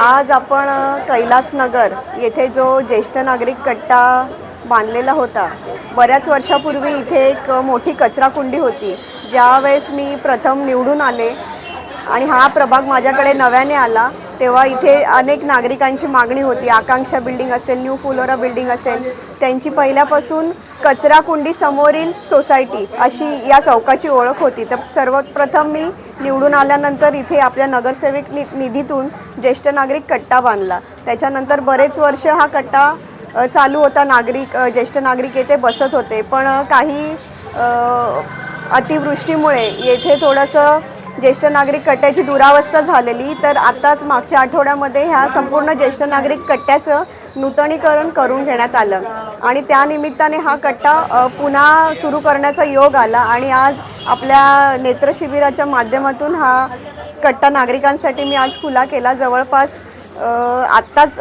आज आपण कैलासनगर येथे जो ज्येष्ठ नागरिक कट्टा बांधलेला होता बऱ्याच वर्षापूर्वी इथे एक मोठी कचरा कुंडी होती. ज्यावेळेस मी प्रथम निवडून आले आणि हा प्रभाग माझ्याकडे नव्याने आला तेव्हा इथे अनेक नागरिकांची मागणी होती. आकांक्षा बिल्डिंग असेल न्यू फुलोरा बिल्डिंग असेल त्यांची पहिल्यापासून कचरा कुंडी समोरील सोसायटी अशी या चौकाची ओळख होती. तर सर्वप्रथम मी निवडून आल्यानंतर इथे आपल्या नगरसेवक नि निधीतून ज्येष्ठ नागरिक कट्टा बांधला. त्याच्यानंतर बरेच वर्ष हा कट्टा चालू होता. नागरिक ज्येष्ठ नागरिक येथे बसत होते. पण काही अतिवृष्टीमुळे येथे थोडंसं ज्येष्ठ नागरिक कट्ट्याची दुरावस्था झालेली तर आत्ताच मागच्या आठवड्यामध्ये ह्या संपूर्ण ज्येष्ठ नागरिक कट्ट्याचं नूतनीकरण करून घेण्यात आलं. आणि त्यानिमित्ताने हा कट्टा पुन्हा सुरू करण्याचा योग आला आणि आज आपल्या नेत्रशिबिराच्या माध्यमातून हा कट्टा नागरिकांसाठी मी आज खुला केला. जवळपास आत्ताच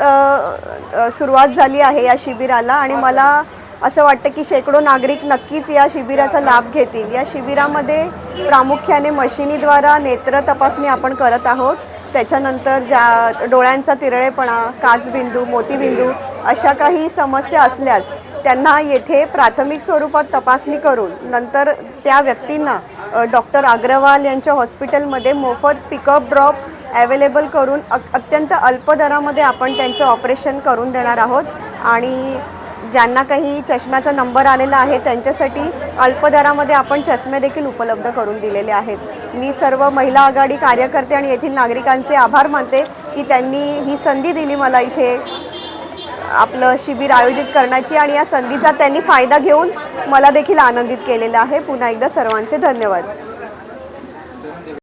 सुरुवात झाली आहे या शिबिराला आणि मला असं वाटतं की शेकडो नागरिक नक्कीच या शिबिराचा लाभ घेतील. या शिबिरामध्ये प्रामुख्याने मशिनीद्वारा नेत्र तपासणी आपण करत आहोत. त्याच्यानंतर ज्या डोळ्यांचा तिरळेपणा काचबिंदू मोतीबिंदू अशा काही समस्या असल्यास त्यांना येथे प्राथमिक स्वरूपात तपासणी करून नंतर त्या व्यक्तींना डॉक्टर अग्रवाल यांच्या हॉस्पिटलमध्ये मोफत पिकअप ड्रॉप अवेलेबल करून अ अत्यंत अल्प दरामध्ये आपण त्यांचं ऑपरेशन करून देणार आहोत. आणि ज्यांना काही चष्म्याचा नंबर आलेला आहे त्यांच्यासाठी अल्पदरामध्ये आपण चष्मे देखील उपलब्ध करून दिलेले आहेत. मी सर्व महिला आघाडी कार्यकर्ते आणि येथील नागरिकांचे आभार मानते की त्यांनी ही संधी दिली मला इथे आपलं शिबिर आयोजित करण्याची आणि या संधीचा त्यांनी फायदा घेऊन मला देखील आनंदित केलेला आहे. पुन्हा एकदा सर्वांचे धन्यवाद.